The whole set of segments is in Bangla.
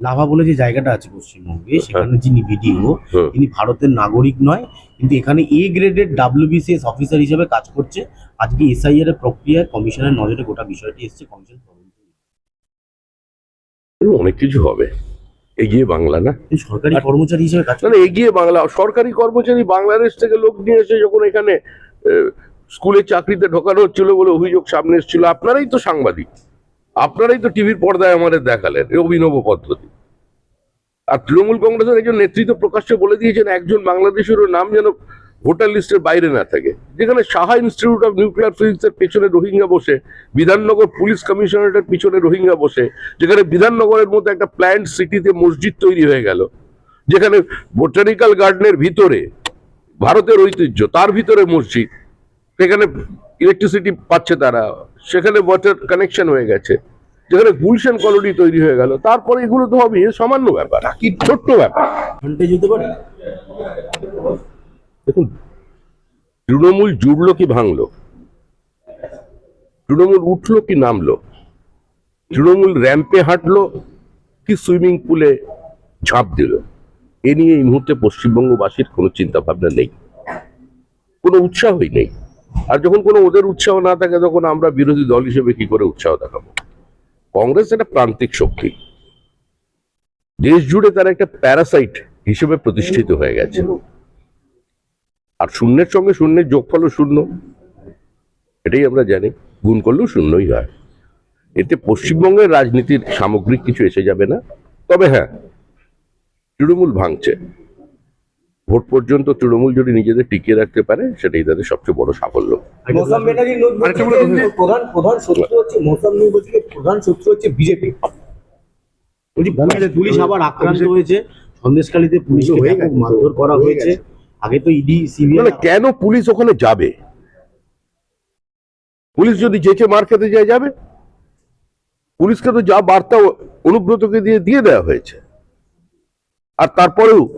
লাভা বলে যে জায়গাটা আছে পশ্চিমবঙ্গে সেখানে যিনি হুম। তিনি ভারতের নাগরিক নয় কিন্তু এখানে এ গ্রেডের ডাব্লিউবিসিএস অফিসার হিসেবে কাজ করছে। আজকে এসআইআর এর প্রক্রিয়ায় কমিশনের নজরে গোটা বিষয়টি এসেছে কমিশন তদন্ত। অনেক কিছু হবে। এগিয়ে বাংলা না? সরকারি কর্মচারী হিসেবে কাজ মানে এগিয়ে বাংলা সরকারি কর্মচারী বাংলাদেশ থেকে লোক নিয়ে এসে যখন এখানে স্কুলে চাকরিতে ঢোকানো হচ্ছিল বলে অভিযোগ সামনে এসেছিল আপনারাই তো সাংবাদিক। আপনারাই তো টিভির পর্দায় আমাদের দেখালেন এই অভিনব পদ্ধতি। আর তৃণমূল কংগ্রেসের একজন নেতৃত্ব প্রকাশ্যে বলে দিয়েছেন, একজন বাংলাদেশেরও নাম যেন ভোটার লিস্টের বাইরে না থাকে। যেখানে সাহা ইনস্টিটিউট অফ নিউক্লিয়ার ফিজিক্সের পেছনে রোহিঙ্গা বসে, বিধাননগর পুলিশ কমিশনারেটের পিছনে রোহিঙ্গা বসে, যেখানে বিধাননগরের মধ্যে একটা প্ল্যান্ট সিটিতে মসজিদ তৈরি হয়ে গেল, যেখানে বোটানিক্যাল গার্ডেনের ভিতরে, ভারতের ঐতিহ্য, তার ভিতরে মসজিদ, সেখানে ইলেকট্রিসিটি পাচ্ছে তারা, সেখানে ওয়াটার কানেকশন হয়ে গেছে। যেখানে গুলশান কলোনি তৈরি হয়ে গেল তারপরে এগুলো তো হবে সামান্য ব্যাপার কি ছোট্ট ব্যাপার। দেখুন তৃণমূল জুড়লো কি ভাঙলো? তৃণমূল উঠল কি নামলো? তৃণমূল র্যাম্পে হাঁটলো কি সুইমিং পুলে ঝাঁপ দিল? এ নিয়ে এই মুহূর্তে পশ্চিমবঙ্গবাসীর কোনো চিন্তা ভাবনা নেই। কোনো উৎসাহই নেই। আর যখন কোনো ওদের উৎসাহ না থাকে তখন আমরা বিরোধী দল হিসেবে কি করে উৎসাহ দেখাবো? কংগ্রেস একটা প্রান্তিক শক্তি। দেশ জুড়ে তারা একটা প্যারাসাইট হিসেবে প্রতিষ্ঠিত হয়ে গেছে। আর শূন্যের সঙ্গে শূন্যের যোগফলও শূন্য। এটাই আমরা জানি, গুণ করলেও শূন্যই হয়। এতে পশ্চিমবঙ্গের রাজনীতির সামগ্রিক কিছু এসে যাবে না। তবে হ্যাঁ তৃণমূল ভাঙছে। ভোট পর্যন্ত তৃণমূল যদি নিজেদের টিকিয়ে রাখতে পারে সেটাই তাদের সবচেয়ে বড় সাফল্য। মৌসুম ব্যানার্জির আরেকটা বলে দিন। নোটবুক প্রধান প্রধান শত্রু হচ্ছে মৌসুম বলছে প্রধান শত্রু হচ্ছে বিজেপি। পুলিশ- পুলিশ আবার আক্রান্ত হয়েছে। সন্দেশখালীতে পুলিশকে হয়ে মারধর করা হয়েছে। আগে তো ইডি সিবিআই কেন পুলিশ ওখানে যাবে? পুলিশ যদি যেচে মার খেতে যায় যাবে। পুলিশকে তো যা বার্তা অনুব্রতকে দিয়ে দিয়ে দেওয়া হয়েছে। আর তারপরেও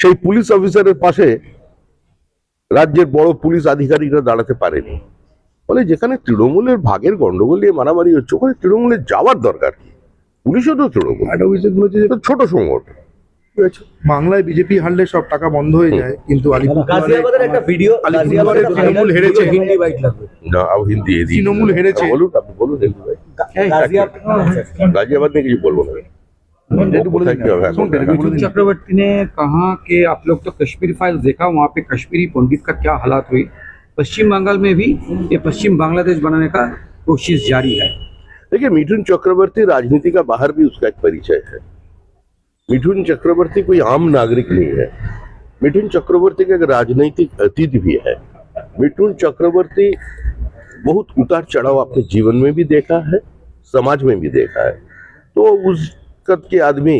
সেই পুলিশ অফিসারের পাশে রাজ্যের বড় পুলিশ আধিকারিকরা দাঁড়াতে পারেনি। ফলে যেখানে তৃণমূলের ভাগের গন্ডগোল নিয়ে মারামারি হচ্ছে ওখানে তৃণমূলের যাওয়ার দরকার কি? পুলিশও তো তৃণমূল। একটা অভিযোগ হচ্ছে যে ছোট সংগঠন। ঠিক আছে বাংলায় বিজেপি হারলে সব টাকা বন্ধ হয়ে যায় কিন্তু তৃণমূল হেরেছে। হিন্দি না হিন্দি তৃণমূল হেরেছে। বলুন আপনি বলুন গাজিয়াবাদ নিয়ে কিছু বলব না। चक्रवर्ती ने कहा कि आप लोग तो कश्मीरी फ़ाइल देखा वहाँ पे कश्मीरी पंडित का क्या हालात हुई पश्चिम बंगाल में भी ये पश्चिम बांग्लादेश बनाने का कोशिश जारी है। देखिए मिठुन चक्रवर्ती राजनीति का बाहर भी उसका एक परिचय है। मिठुन चक्रवर्ती कोई आम नागरिक नहीं है। मिठुन चक्रवर्ती का एक राजनीतिक अतीत भी है। मिठुन चक्रवर्ती बहुत उतार चढ़ाव अपने जीवन में भी देखा है समाज में भी देखा है। तो उस कद के आदमी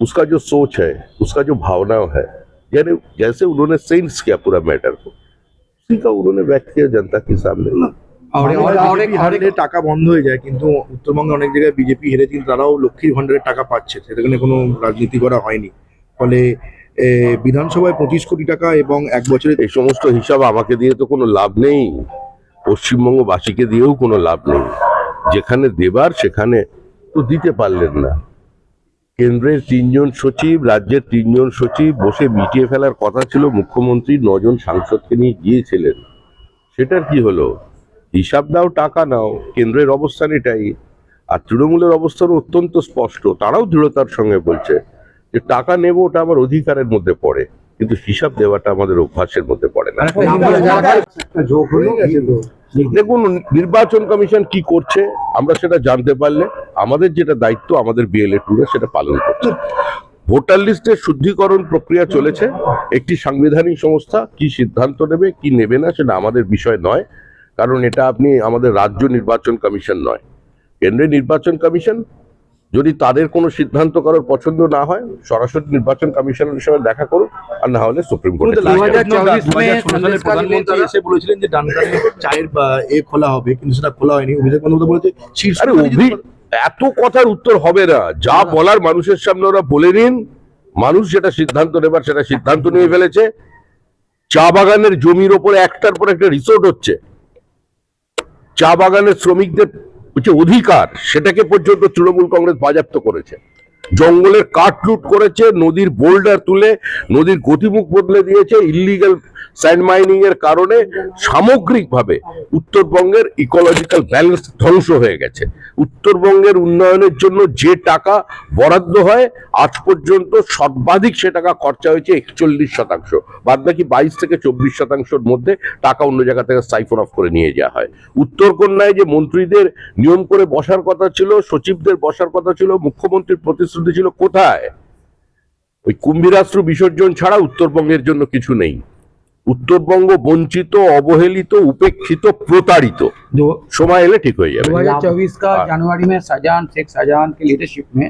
उसका जो सोच है उसका जो भावना है यानी जैसे उन्होंने सेंस किया पूरा मैटर को उसी का उन्होंने व्यक्त किया जनता के सामने और और বাংলায় और एक BJP और হারলে एक টাকা বন্ধ হয়ে যায় কিন্তু উত্তরবঙ্গে অনেক জায়গায় বিজেপি হেরে কিন্তু তারাও লক্ষ্মীর ভান্ডারের টাকা পাচ্ছে সেখানে কোনো রাজনীতি করা হয়নি ফলে এ, বিধানসভায় পঁচিশ কোটি টাকা এবং এক বছরে এই সমস্ত হিসাব আমাকে দিয়ে তো কোনো লাভ নেই পশ্চিমবঙ্গবাসীকে দিয়েও কোনো লাভ নেই যেখানে দেবার সেখানে তো দিতে পারলেন না। কেন্দ্রের তিনজন সচিব রাজ্যের তিনজন সচিব বসে মিটিয়ে ফেলার কথা ছিল মুখ্যমন্ত্রী নজন সাংসদকে নিয়ে গিয়েছিলেন। সেটার কি হলো? হিসাব দাও টাকা নাও কেন্দ্রের অবস্থান এটাই। আর তৃণমূলের অবস্থান অত্যন্ত স্পষ্ট তারাও দৃঢ়তার সঙ্গে বলছে যে টাকা নেব ওটা আমার অধিকারের মধ্যে পড়ে কিন্তু হিসাব দেওয়াটা আমাদের অভ্যাসের মধ্যে পড়ে না। দেখুন নির্বাচন কমিশন কি করছে আমরা সেটা জানতে পারলে। আমাদের যেটা দায়িত্ব আমাদের বিএলএ ট্যুরে সেটা পালন করছে। ভোটার লিস্টের শুদ্ধিকরণ প্রক্রিয়া চলেছে। একটি সাংবিধানিক সংস্থা কি সিদ্ধান্ত নেবে কি নেবে না সেটা আমাদের বিষয় নয়। কারণ এটা আপনি আমাদের রাজ্য নির্বাচন কমিশন নয়। কেন্দ্রীয় নির্বাচন কমিশন যদি তাদের কোনো সিদ্ধান্ত করার পছন্দ না হয় সরাসরি নির্বাচন কমিশনের সঙ্গে দেখা করুন আর না হলে সুপ্রিম কোর্টে বলেছিলেন যে ডানকানি চায়ের এ খোলা হবে কিন্তু সেটা খোলা হয়নি। অভিযোগ বলেছে এত কথার উত্তর হবে না। যা বলার মানুষের সামনে ওরা বলে নিন। মানুষ যেটা সিদ্ধান্ত নেবার সেটা সিদ্ধান্ত নিয়ে ফেলেছে। চা বাগানের জমির ওপরে একটার পর একটা রিসোর্ট হচ্ছে। চা বাগানের শ্রমিকদের যে অধিকার সেটাকে পর্যন্ত তৃণমূল কংগ্রেস বাজাপ্ত করেছে। জঙ্গলের কাঠ লুট করেছে, নদীর বোল্ডার তুলে, নদীর গতিমুখ বদলে দিয়েছে ইলিগাল স্যান্ড মাইনিং এর কারণে সামগ্রিকভাবে উত্তরবঙ্গের ইকোলজিক্যাল ব্যালেন্স ধ্বংস হয়ে গেছে। উত্তরবঙ্গের উন্নয়নের জন্য যে টাকা বরাদ্দ হয়, আজ পর্যন্ত সর্বাধিক সে টাকা খরচা হয়েছে একচল্লিশ শতাংশ। বাদ বাকি বাইশ থেকে চব্বিশ শতাংশের মধ্যে টাকা অন্য জায়গা থেকে সাইফোন অফ করে নিয়ে যাওয়া হয়। উত্তরকন্যায় যে মন্ত্রীদের নিয়ম করে বসার কথা ছিল, সচিবদের বসার কথা ছিল, মুখ্যমন্ত্রীর প্রতিশ্রুতি ছিল কোথায় ওই কুম্ভীরাস্ত্র বিসর্জন ছাড়া উত্তরবঙ্গের জন্য কিছু নেই উত্তরবঙ্গ বঞ্চিত অবহেলিত উপেক্ষিত প্রতারিত दो সময় এলে ঠিক হয়ে যাবে दो हजार चौबीस का हाँ। जनवरी में शाहजहां शेख शाहजहां की लीडरशिप में